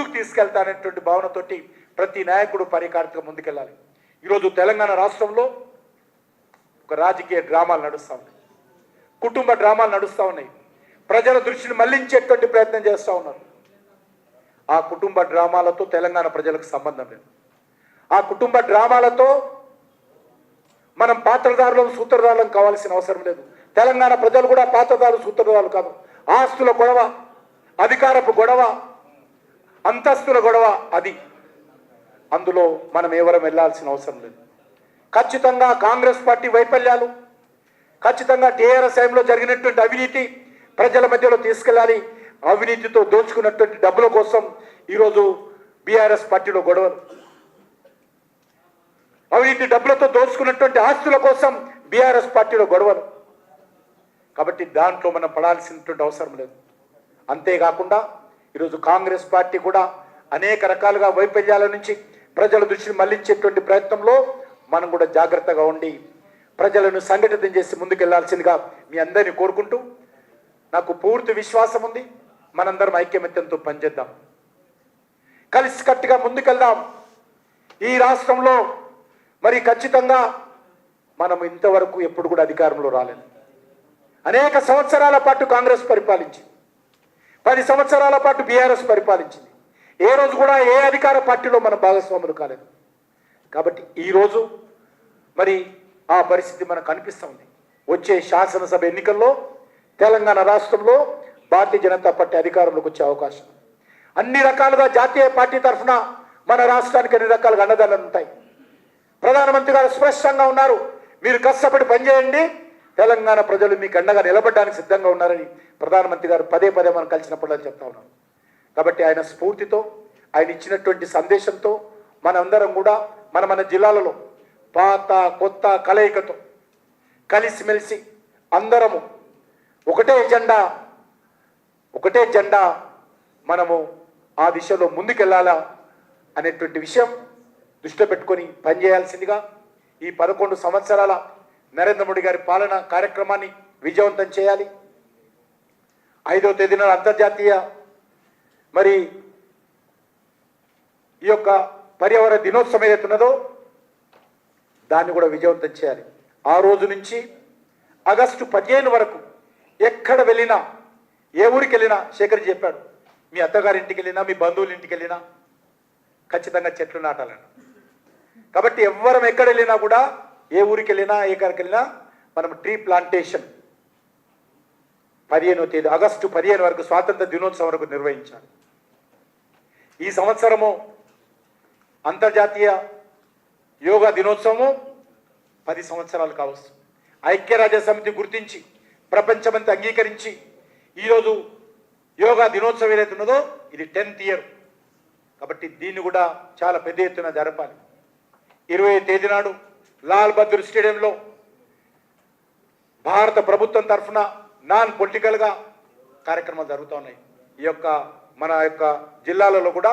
ముందుకు తీసుకెళ్తాననేటువంటి భావనతోటి ప్రతి నాయకుడు పరికారితగా ముందుకెళ్ళాలి. ఈరోజు తెలంగాణ రాష్ట్రంలో ఒక రాజకీయ డ్రామాలు నడుస్తూ ఉన్నాయి. కుటుంబ డ్రామాలు నడుస్తూ ఉన్నాయి. ప్రజల దృష్టిని మళ్ళించేటువంటి ప్రయత్నం చేస్తూ ఉన్నారు. ఆ కుటుంబ డ్రామాలతో తెలంగాణ ప్రజలకు సంబంధం లేదు. ఆ కుటుంబ డ్రామాలతో మనం పాత్రదారులం సూత్రధారులం కావాల్సిన అవసరం లేదు. తెలంగాణ ప్రజలు కూడా పాత్రదారులు సూత్రధారులు కాదు. ఆస్తుల గొడవ అధికారపు గొడవ అంతస్తుల గొడవ అది. అందులో మనం ఎవరం వెళ్ళాల్సిన అవసరం లేదు. ఖచ్చితంగా కాంగ్రెస్ పార్టీ వైఫల్యాలు ఖచ్చితంగా టీఆర్ఎస్ టైంలో జరిగినటువంటి అవినీతి ప్రజల మధ్యలో తీసుకెళ్ళాలి. అవినీతితో దోచుకున్నటువంటి డబ్బుల కోసం ఈరోజు బీఆర్ఎస్ పార్టీలో గొడవలు. అవినీతి డబ్బులతో దోచుకున్నటువంటి ఆస్తుల కోసం బీఆర్ఎస్ పార్టీలో గొడవలు. కాబట్టి దాంట్లో మనం పడాల్సినటువంటి అవసరం లేదు. అంతేకాకుండా ఈరోజు కాంగ్రెస్ పార్టీ కూడా అనేక రకాలుగా వైఫల్యాల నుంచి ప్రజల దృష్టిని మళ్ళించేటువంటి ప్రయత్నంలో మనం కూడా జాగ్రత్తగా ఉండి ప్రజలను సంఘటితం చేసి ముందుకెళ్ళాల్సిందిగా మీ అందరినీ కోరుకుంటూ నాకు పూర్తి విశ్వాసం ఉంది. మనందరం ఐక్యమత్యంతో పనిచేద్దాం. కలిసికట్టుగా ముందుకెళ్దాం. ఈ రాష్ట్రంలో మరి ఖచ్చితంగా మనం ఇంతవరకు ఎప్పుడు కూడా అధికారంలో రాలేదు. అనేక సంవత్సరాల పాటు కాంగ్రెస్ పరిపాలించింది. పది సంవత్సరాల పాటు బీఆర్ఎస్ పరిపాలించింది. ఏ రోజు కూడా ఏ అధికార పార్టీలో మనం భాగస్వాములు కాలేదు. కాబట్టి ఈరోజు మరి ఆ పరిస్థితి మనకు కనిపిస్తుంది వచ్చే శాసనసభ ఎన్నికల్లో తెలంగాణ రాష్ట్రంలో భారతీయ జనతా పార్టీ అధికారంలోకి వచ్చే అవకాశం. అన్ని రకాలుగా జాతీయ పార్టీ తరఫున మన రాష్ట్రానికి అన్ని రకాలుగా అండదండలు ఉంటాయి ప్రధానమంత్రి గారు స్పష్టంగా ఉన్నారు. మీరు కష్టపడి పనిచేయండి. తెలంగాణ ప్రజలు మీకు అండగా నిలబడడానికి సిద్ధంగా ఉన్నారని ప్రధానమంత్రి గారు పదే పదే మనం కలిసినప్పుడు అని చెప్తా ఉన్నారు కాబట్టి ఆయన స్ఫూర్తితో ఆయన ఇచ్చినటువంటి సందేశంతో మనందరం కూడా మన మన జిల్లాలలో పాత కొత్త కలయికతో కలిసిమెలిసి అందరము ఒకటే జెండా ఒకటే జెండా మనము ఆ దిశలో ముందుకెళ్ళాలా అనేటువంటి విషయం దృష్టిలో పెట్టుకొని పనిచేయాల్సిందిగా ఈ పదకొండు సంవత్సరాల నరేంద్ర మోడీ గారి పాలన కార్యక్రమాన్ని విజయవంతం చేయాలి. ఐదవ తేదీన అంతర్జాతీయ మరి ఈ యొక్క పర్యావరణ దినోత్సవం ఏదైతున్నదో దాన్ని కూడా విజయవంతం చేయాలి. ఆ రోజు నుంచి ఆగస్టు పదిహేను వరకు ఎక్కడ వెళ్ళినా ఏ ఊరికి వెళ్ళినా శేఖర్ చెప్పాడు మీ అత్తగారింటికి వెళ్ళినా మీ బంధువుల ఇంటికి వెళ్ళినా ఖచ్చితంగా చెట్లు నాటాలని. కాబట్టి ఎవ్వరం ఎక్కడ వెళ్ళినా కూడా ఏ ఊరికి వెళ్ళినా ఏ కారికి వెళ్ళినా మనం ట్రీ ప్లాంటేషన్ పదిహేనో తేదీ ఆగస్టు పదిహేను వరకు స్వాతంత్ర దినోత్సవం వరకు నిర్వహించాలి. ఈ సంవత్సరము అంతర్జాతీయ యోగా దినోత్సవము పది సంవత్సరాలు కావచ్చు. ఐక్యరాజ్య సమితి గుర్తించి ప్రపంచమంతా అంగీకరించి ఈరోజు యోగా దినోత్సవం ఏదైతే ఉన్నదో ఇది టెన్త్ ఇయర్. కాబట్టి దీన్ని కూడా చాలా పెద్ద ఎత్తున జరపాలి. ఇరవై తేదీ నాడు లాల్ బహదూర్ స్టేడియంలో భారత ప్రభుత్వం తరఫున నాన్ పొలిటికల్గా కార్యక్రమాలు జరుగుతూ ఉన్నాయి. ఈ యొక్క మన యొక్క జిల్లాలలో కూడా